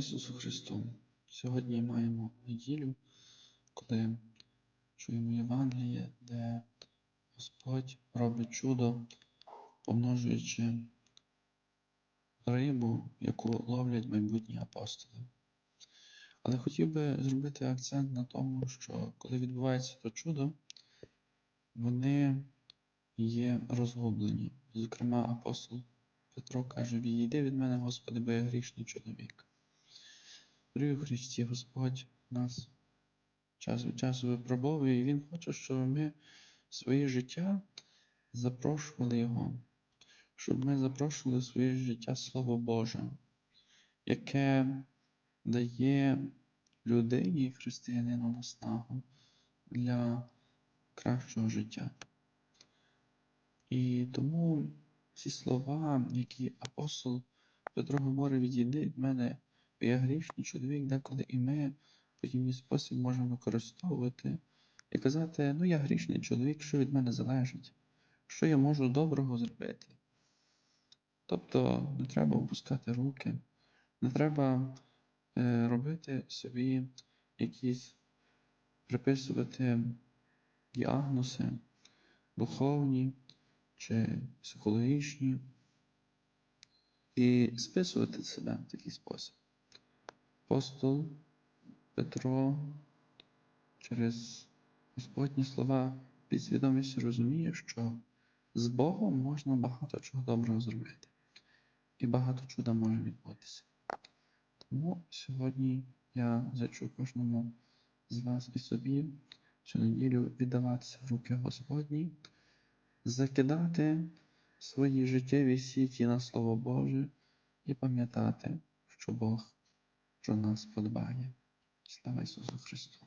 Ісусу Христу! Сьогодні маємо неділю, коли чуємо Євангеліє, де Господь робить чудо, помножуючи рибу, яку ловлять майбутні апостоли. Але хотів би зробити акцент на тому, що коли відбувається то чудо, вони є розгублені. Зокрема, апостол Петро каже: Відійди від мене, Господи, бо я грішний чоловік. В Христі, Господь нас час від часу випробовує, і Він хоче, щоб ми своє життя запрошували Його, щоб ми запрошували в своє життя Слово Боже, яке дає людині християнину наснагу для кращого життя. І тому ці слова, які апостол Петро говорить, відійди від мене, я грішний чоловік, деколи і ми подібний спосіб можемо використовувати і казати, ну я грішний чоловік, що від мене залежить, що я можу доброго зробити. Тобто не треба опускати руки, не треба е, робити собі якісь приписувати діагнози духовні чи психологічні, і списувати себе в такий спосіб. Апостол Петро через Господні слова підсвідомістю розуміє, що з Богом можна багато чого доброго зробити, і багато чуда може відбутися. Тому сьогодні я зачу кожному з вас і собі цю неділю віддаватися в руки Господні, закидати свої життєві сіті на Слово Боже і пам'ятати, що Бог про нас подбає. Слава Ісусу Христу!